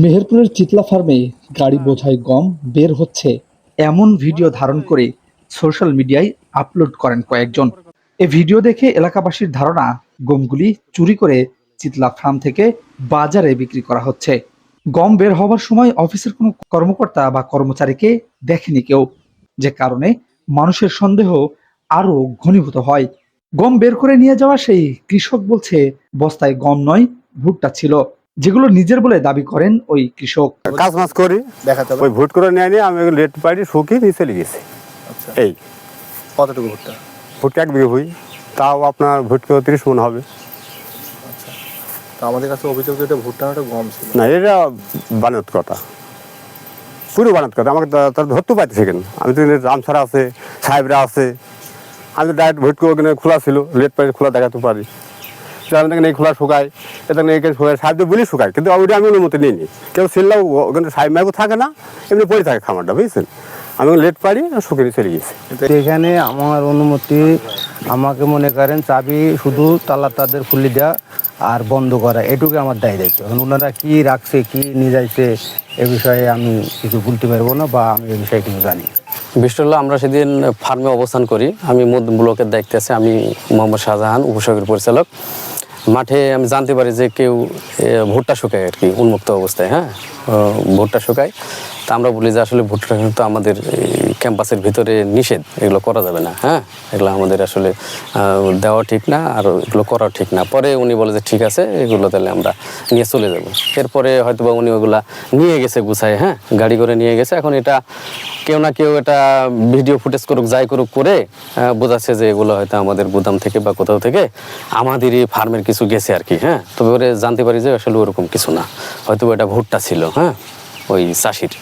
মেহেরপুরের চিতলা ফার্মে গাড়ি বোঝাই গম বের হচ্ছে। এমন ভিডিও ধারণ করে সোশ্যাল মিডিয়ায় আপলোড করেন কয়েকজন। এ ভিডিও দেখে এলাকাবাসীর ধারণা গমগুলি চুরি করে চিতলা ফার্ম থেকে বাজারে বিক্রি করা হচ্ছে। গম বের হওয়ার সময় অফিসের কোনো কর্মকর্তা বা কর্মচারীকে দেখেনি কেউ। যে কারণে মানুষের সন্দেহ আরও ঘনীভূত হয়। গম বের করে নিয়ে যাওয়া সেই কৃষক বলছে বস্তায় গম নয় ভুট্টা ছিল। যেগুলো নিজের বলে দাবি করেন ওই কৃষক। কাজ মাছ করি দেখাতে ওই ভোট করে নিয়ে নিয়ে আমি লেট পাইনি শুকিয়ে নিয়ে চলে গেছি। আচ্ছা। এই। কতটুকু ভুট্টা? ভোট এক বিঘে হই। তাও আপনার ভোট করে তিরিশ মন হবে। তো আমাদের কাছে অভিযোগ এটা ভুট্টা গম ছিল। না এটা বানাত কথা। পুরো বানাত কথা। আমাকে তার ধরতে পারতেছে কেন? আমি তো রামছাড়া আছে সাহেবরা আছে। আমি তো ডাইরেক্ট ভোট করে ওখানে খোলা ছিল লেট পাই খোলা দেখাতে পারি। তো আমি দেখেন খোলা শুকাই এটা এখানে শুকাই সাহেব বলি শুকাই কিন্তু ওইটা আমি অনুমতি নিইনি। কেউ ছিললেও ওখানে সাহেব মাইকও থাকে না এমনি পড়ে থাকে খামারটা বুঝছেন? আমি লেট পারি শুকিয়ে চলে গেছি। এখানে আমার অনুমতি আমাকে মনে করেন চাবি শুধু তালা তাদের খুলে দেওয়া আর বন্ধ করা এটুকু আমার দায় দায়িত্ব। এখন ওনারা কি রাখছে কি নিয়ে যাইছে এ বিষয়ে আমি কিছু বলতে পারব না বা আমি এ বিষয়ে কিছু জানি হলো আমরা সেদিন ফার্মে অবস্থান করি। আমি মধ্য ব্লকের দায়িত্বে আছি আমি মোহাম্মদ শাহজাহান উপসহকারী পরিচালক। মাঠে আমি জানতে পারি যে কেউ ভুট্টা শুকায় আর কি, উন্মুক্ত অবস্থায় হ্যাঁ? ভুট্টা শুকায়। তা আমরা বলি যে আসলে ভুট্টা কিন্তু আমাদের ক্যাম্পাসের ভিতরে নিষেধ, এগুলো করা যাবে না হ্যাঁ? এগুলো আমাদের আসলে দেওয়া ঠিক না আর এগুলো করা ঠিক না। পরে উনি বলে যে ঠিক আছে, এগুলো তাহলে আমরা নিয়ে চলে যাব। এরপরে হয়তো বা উনি ওগুলা নিয়ে গেছে গুছায় হ্যাঁ? গাড়ি করে নিয়ে গেছে। এখন এটা কেউ না কেউ এটা ভিডিও ফুটেজ করুক, যাই করুক করে বোঝাচ্ছে যে এগুলো হয়তো আমাদের গুদাম থেকে বা কোথাও থেকে আমাদেরই ফার্মের কিছু গেছে আর কি হ্যাঁ? তবে ওরে জানতে পারি যে আসলে ওরকম কিছু না। হয়তো এটা ভুট্টা ছিল হ্যাঁ? ওই চাষির।